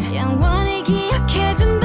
음. 영원히 기억해준